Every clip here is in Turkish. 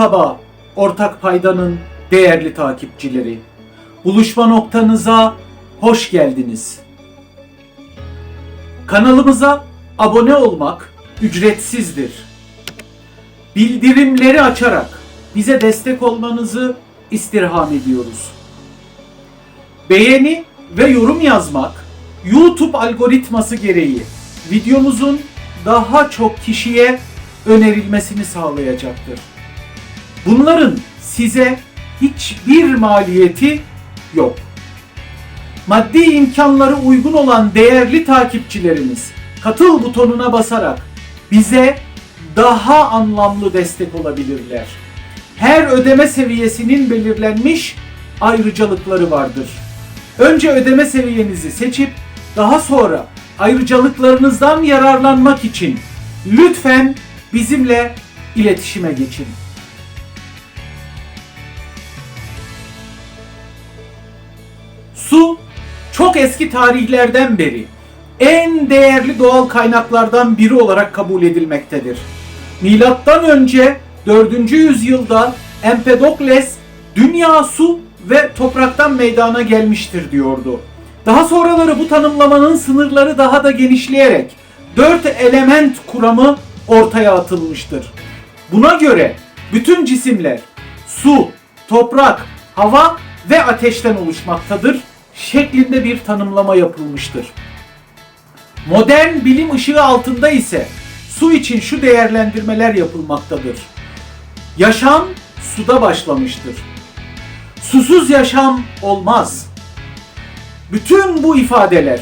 Merhaba ortak paydanın değerli takipçileri. Buluşma noktanıza hoş geldiniz. Kanalımıza abone olmak ücretsizdir. Bildirimleri açarak bize destek olmanızı istirham ediyoruz. Beğeni ve yorum yazmak YouTube algoritması gereği videomuzun daha çok kişiye önerilmesini sağlayacaktır. Bunların size hiçbir maliyeti yok. Maddi imkanları uygun olan değerli takipçilerimiz katıl butonuna basarak bize daha anlamlı destek olabilirler. Her ödeme seviyesinin belirlenmiş ayrıcalıkları vardır. Önce ödeme seviyenizi seçip daha sonra ayrıcalıklarınızdan yararlanmak için lütfen bizimle iletişime geçin. Çok eski tarihlerden beri en değerli doğal kaynaklardan biri olarak kabul edilmektedir. Milattan önce 4. yüzyılda Empedokles dünya su ve topraktan meydana gelmiştir diyordu. Daha sonraları bu tanımlamanın sınırları daha da genişleyerek dört element kuramı ortaya atılmıştır. Buna göre bütün cisimler su, toprak, hava ve ateşten oluşmaktadır şeklinde bir tanımlama yapılmıştır. Modern bilim ışığı altında ise su için şu değerlendirmeler yapılmaktadır. Yaşam suda başlamıştır. Susuz yaşam olmaz. Bütün bu ifadeler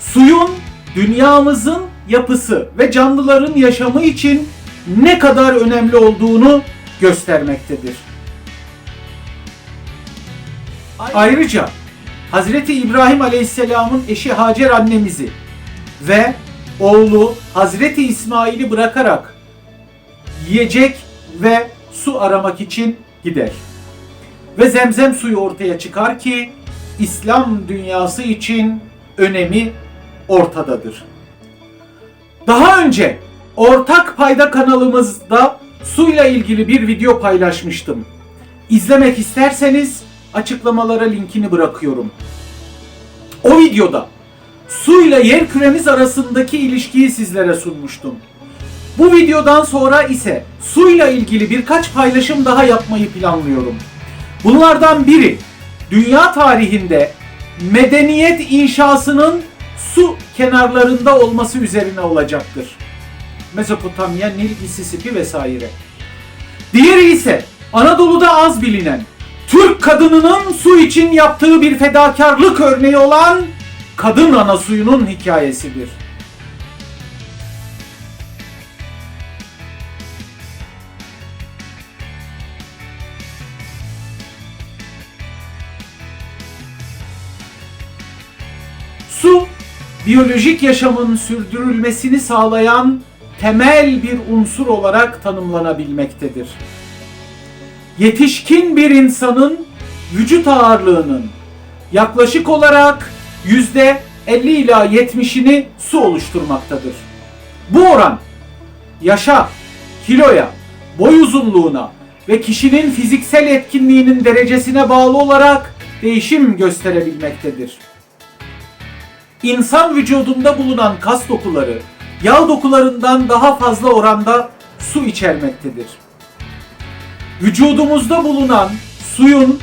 suyun dünyamızın yapısı ve canlıların yaşamı için ne kadar önemli olduğunu göstermektedir. Ayrıca Hazreti İbrahim Aleyhisselam'ın eşi Hacer annemizi ve oğlu Hazreti İsmail'i bırakarak yiyecek ve su aramak için gider. Ve zemzem suyu ortaya çıkar ki İslam dünyası için önemi ortadadır. Daha önce ortak payda kanalımızda suyla ilgili bir video paylaşmıştım. İzlemek isterseniz açıklamalara linkini bırakıyorum. O videoda suyla yer küremiz arasındaki ilişkiyi sizlere sunmuştum. Bu videodan sonra ise suyla ilgili birkaç paylaşım daha yapmayı planlıyorum. Bunlardan biri dünya tarihinde medeniyet inşasının su kenarlarında olması üzerine olacaktır. Mezopotamya, Nil, Mississippi vesaire. Diğeri ise Anadolu'da az bilinen Türk kadınının su için yaptığı bir fedakarlık örneği olan kadın ana suyunun hikayesidir. Su, biyolojik yaşamın sürdürülmesini sağlayan temel bir unsur olarak tanımlanabilmektedir. Yetişkin bir insanın vücut ağırlığının yaklaşık olarak yüzde 50 ila 70'ini su oluşturmaktadır. Bu oran yaşa, kiloya, boy uzunluğuna ve kişinin fiziksel etkinliğinin derecesine bağlı olarak değişim gösterebilmektedir. İnsan vücudunda bulunan kas dokuları yağ dokularından daha fazla oranda su içermektedir. Vücudumuzda bulunan suyun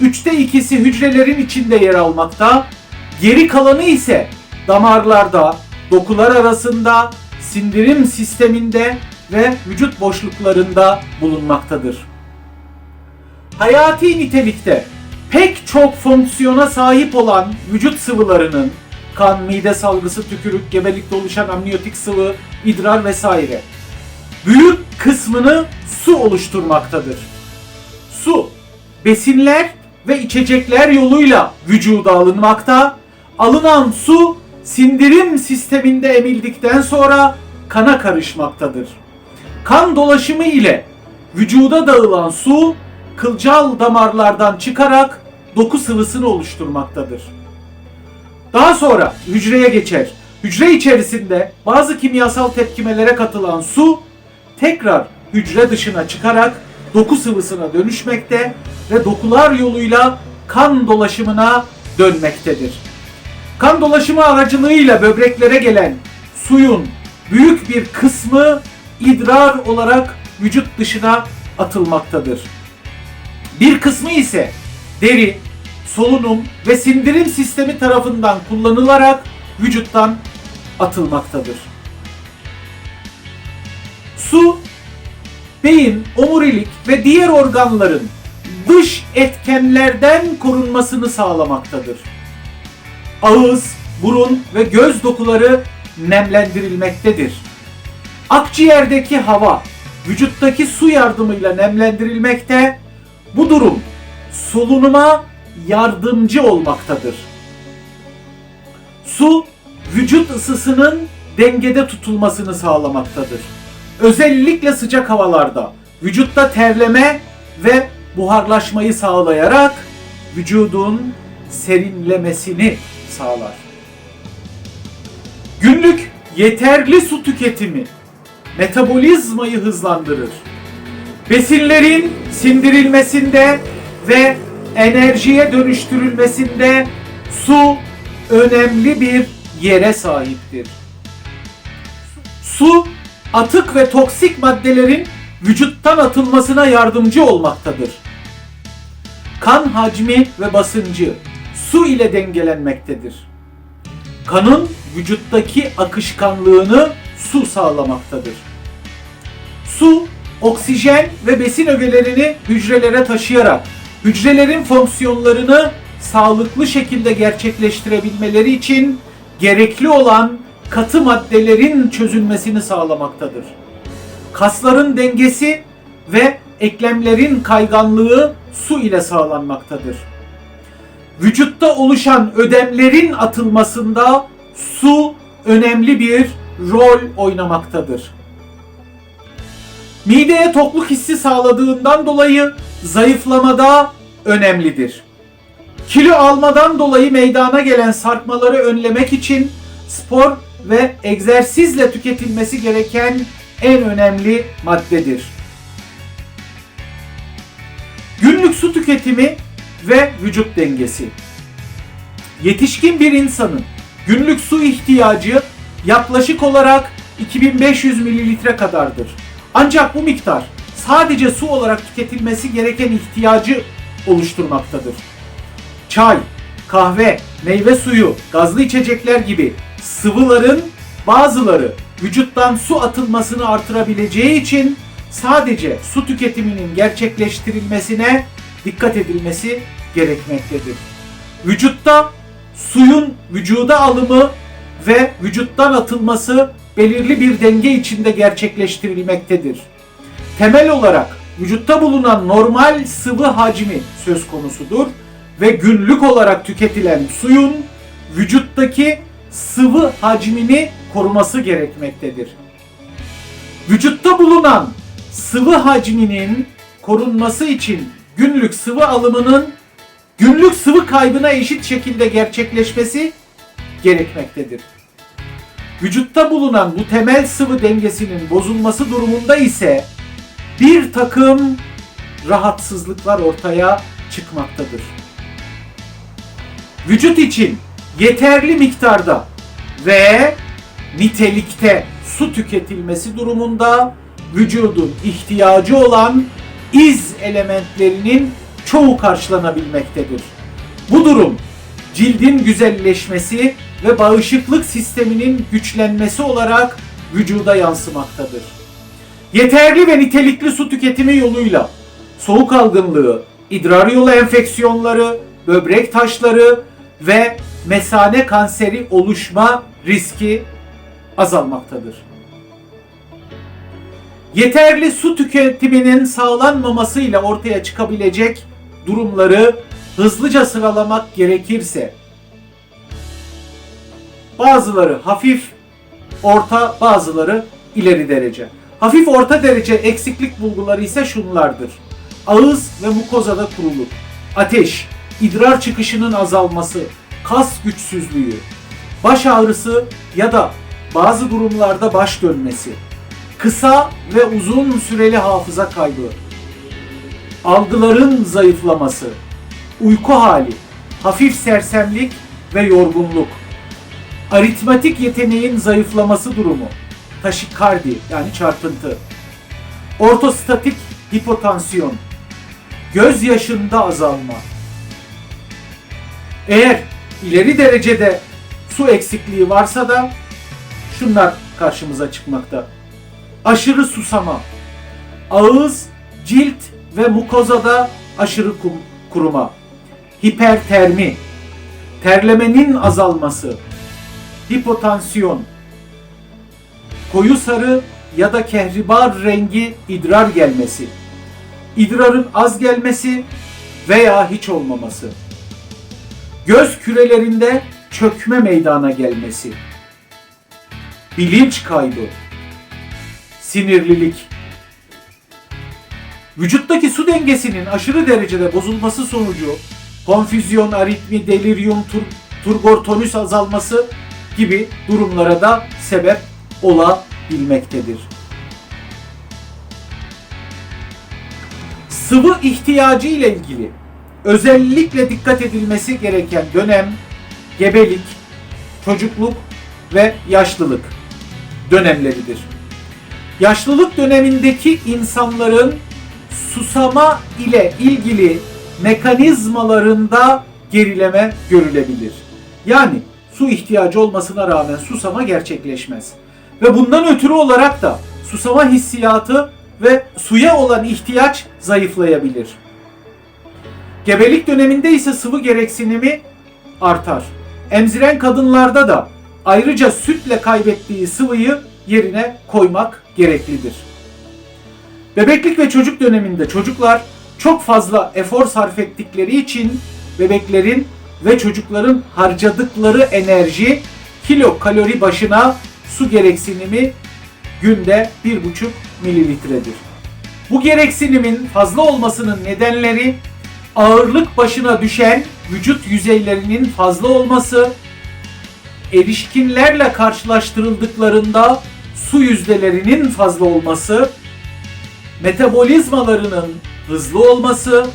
üçte ikisi hücrelerin içinde yer almakta, geri kalanı ise damarlarda, dokular arasında, sindirim sisteminde ve vücut boşluklarında bulunmaktadır. Hayati nitelikte pek çok fonksiyona sahip olan vücut sıvılarının kan, mide salgısı, tükürük, gebelikte oluşan amniyotik sıvı, idrar vesaire büyük kısmını su oluşturmaktadır. Su, besinler ve içecekler yoluyla vücuda alınmakta. Alınan su sindirim sisteminde emildikten sonra kana karışmaktadır. Kan dolaşımı ile vücuda dağılan su kılcal damarlardan çıkarak doku sıvısını oluşturmaktadır. Daha sonra hücreye geçer. Hücre içerisinde bazı kimyasal tepkimelere katılan su tekrar hücre dışına çıkarak doku sıvısına dönüşmekte ve dokular yoluyla kan dolaşımına dönmektedir. Kan dolaşımı aracılığıyla böbreklere gelen suyun büyük bir kısmı idrar olarak vücut dışına atılmaktadır. Bir kısmı ise deri, solunum ve sindirim sistemi tarafından kullanılarak vücuttan atılmaktadır. Su, beyin, omurilik ve diğer organların dış etkenlerden korunmasını sağlamaktadır. Ağız, burun ve göz dokuları nemlendirilmektedir. Akciğerdeki hava vücuttaki su yardımıyla nemlendirilmekte. Bu durum solunuma yardımcı olmaktadır. Su vücut ısısının dengede tutulmasını sağlamaktadır. Özellikle sıcak havalarda vücutta terleme ve buharlaşmayı sağlayarak vücudun serinlemesini sağlar. Günlük yeterli su tüketimi metabolizmayı hızlandırır. Besinlerin sindirilmesinde ve enerjiye dönüştürülmesinde su önemli bir yere sahiptir. Su atık ve toksik maddelerin vücuttan atılmasına yardımcı olmaktadır. Kan hacmi ve basıncı su ile dengelenmektedir. Kanın vücuttaki akışkanlığını su sağlamaktadır. Su, oksijen ve besin ögelerini hücrelere taşıyarak hücrelerin fonksiyonlarını sağlıklı şekilde gerçekleştirebilmeleri için gerekli olan katı maddelerin çözülmesini sağlamaktadır. Kasların dengesi ve eklemlerin kayganlığı su ile sağlanmaktadır. Vücutta oluşan ödemlerin atılmasında su önemli bir rol oynamaktadır. Mideye tokluk hissi sağladığından dolayı zayıflamada önemlidir. Kilo almadan dolayı meydana gelen sarkmaları önlemek için spor ve egzersizle tüketilmesi gereken en önemli maddedir. Günlük su tüketimi ve vücut dengesi. Yetişkin bir insanın günlük su ihtiyacı yaklaşık olarak 2500 mililitre kadardır. Ancak bu miktar sadece su olarak tüketilmesi gereken ihtiyacı oluşturmaktadır. Çay, kahve, meyve suyu, gazlı içecekler gibi sıvıların bazıları vücuttan su atılmasını artırabileceği için sadece su tüketiminin gerçekleştirilmesine dikkat edilmesi gerekmektedir. Vücutta suyun vücuda alımı ve vücuttan atılması belirli bir denge içinde gerçekleştirilmektedir. Temel olarak vücutta bulunan normal sıvı hacmi söz konusudur ve günlük olarak tüketilen suyun vücuttaki sıvı hacmini koruması gerekmektedir. Vücutta bulunan sıvı hacminin korunması için günlük sıvı alımının günlük sıvı kaybına eşit şekilde gerçekleşmesi gerekmektedir. Vücutta bulunan bu temel sıvı dengesinin bozulması durumunda ise bir takım rahatsızlıklar ortaya çıkmaktadır. Vücut için yeterli miktarda ve nitelikte su tüketilmesi durumunda vücudun ihtiyacı olan iz elementlerinin çoğu karşılanabilmektedir. Bu durum cildin güzelleşmesi ve bağışıklık sisteminin güçlenmesi olarak vücuda yansımaktadır. Yeterli ve nitelikli su tüketimi yoluyla soğuk algınlığı, idrar yolu enfeksiyonları, böbrek taşları ve mesane kanseri oluşma riski azalmaktadır. Yeterli su tüketiminin sağlanmamasıyla ortaya çıkabilecek durumları hızlıca sıralamak gerekirse bazıları hafif, orta, bazıları ileri derece. Hafif orta derece eksiklik bulguları ise şunlardır. Ağız ve mukozada kuruluk, ateş, idrar çıkışının azalması, kas güçsüzlüğü, baş ağrısı ya da bazı durumlarda baş dönmesi, kısa ve uzun süreli hafıza kaybı, algıların zayıflaması, uyku hali, hafif sersemlik ve yorgunluk, aritmatik yeteneğin zayıflaması durumu, taşikardi yani çarpıntı, ortostatik hipotansiyon, göz yaşında azalma. Eğer ileri derecede su eksikliği varsa da şunlar karşımıza çıkmakta. Aşırı susama, ağız, cilt ve mukozada aşırı kuruma, hipertermi, terlemenin azalması, hipotansiyon, koyu sarı ya da kehribar rengi idrar gelmesi, idrarın az gelmesi veya hiç olmaması, göz kürelerinde çökme meydana gelmesi, bilinç kaybı, sinirlilik, vücuttaki su dengesinin aşırı derecede bozulması sonucu konfüzyon, aritmi, delirium, tur, turgor tonüs azalması gibi durumlara da sebep olabilmektedir. Sıvı ihtiyacı ile ilgili özellikle dikkat edilmesi gereken dönem gebelik, çocukluk ve yaşlılık dönemleridir. Yaşlılık dönemindeki insanların susama ile ilgili mekanizmalarında gerileme görülebilir. Yani su ihtiyacı olmasına rağmen susama gerçekleşmez. Ve bundan ötürü olarak da susama hissiyatı ve suya olan ihtiyaç zayıflayabilir. Gebelik döneminde ise sıvı gereksinimi artar. Emziren kadınlarda da ayrıca sütle kaybettiği sıvıyı yerine koymak gereklidir. Bebeklik ve çocuk döneminde çocuklar çok fazla efor sarf ettikleri için bebeklerin ve çocukların harcadıkları enerji kilo kalori başına su gereksinimi günde 1,5 mililitredir. Bu gereksinimin fazla olmasının nedenleri ağırlık başına düşen vücut yüzeylerinin fazla olması, erişkinlerle karşılaştırıldıklarında su yüzdelerinin fazla olması, metabolizmalarının hızlı olması,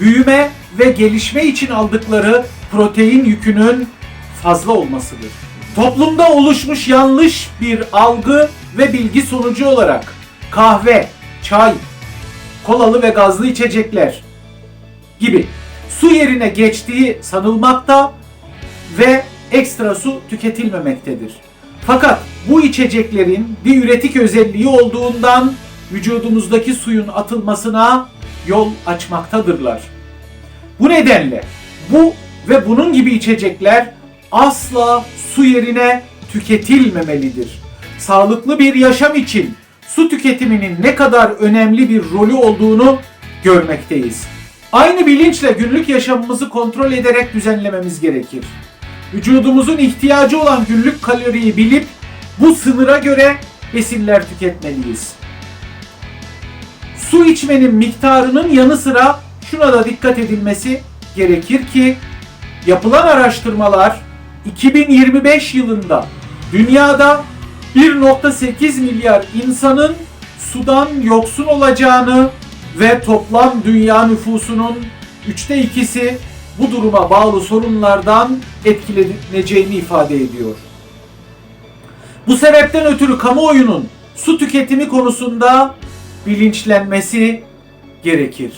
büyüme ve gelişme için aldıkları protein yükünün fazla olmasıdır. Toplumda oluşmuş yanlış bir algı ve bilgi sonucu olarak kahve, çay, kolalı ve gazlı içecekler gibi su yerine geçtiği sanılmakta ve ekstra su tüketilmemektedir. Fakat bu içeceklerin diüretik özelliği olduğundan vücudumuzdaki suyun atılmasına yol açmaktadırlar. Bu nedenle bu ve bunun gibi içecekler asla su yerine tüketilmemelidir. Sağlıklı bir yaşam için su tüketiminin ne kadar önemli bir rolü olduğunu görmekteyiz. Aynı bilinçle günlük yaşamımızı kontrol ederek düzenlememiz gerekir. Vücudumuzun ihtiyacı olan günlük kaloriyi bilip bu sınıra göre besinler tüketmeliyiz. Su içmenin miktarının yanı sıra şuna da dikkat edilmesi gerekir ki yapılan araştırmalar 2025 yılında dünyada 1.8 milyar insanın sudan yoksun olacağını ve toplam dünya nüfusunun üçte ikisi bu duruma bağlı sorunlardan etkileneceğini ifade ediyor. Bu sebepten ötürü kamuoyunun su tüketimi konusunda bilinçlenmesi gerekir.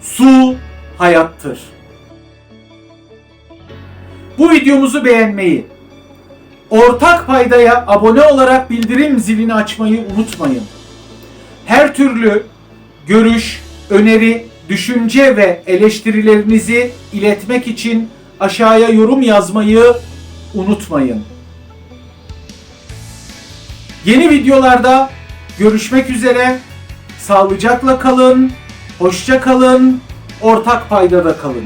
Su hayattır. Bu videomuzu beğenmeyi, ortak paydaya abone olarak bildirim zilini açmayı unutmayın. Her türlü görüş, öneri, düşünce ve eleştirilerinizi iletmek için aşağıya yorum yazmayı unutmayın. Yeni videolarda görüşmek üzere. Sağlıcakla kalın, hoşça kalın, ortak paydada kalın.